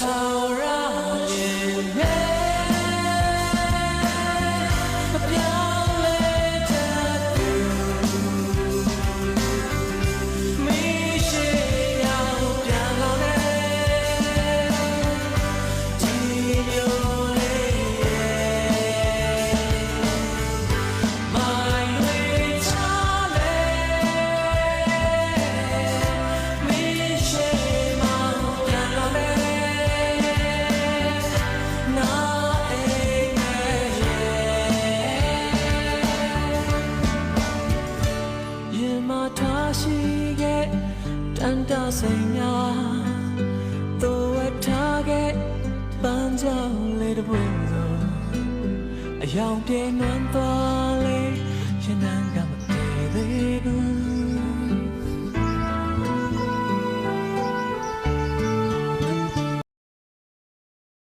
ထော ရှိခဲ့တန်တဆိန်များတို့ဝတ်ထားခဲ့ပန်းကြောင်လေးတစ်ပွင့်သောအယောင်ပြင်းနွမ်းသွား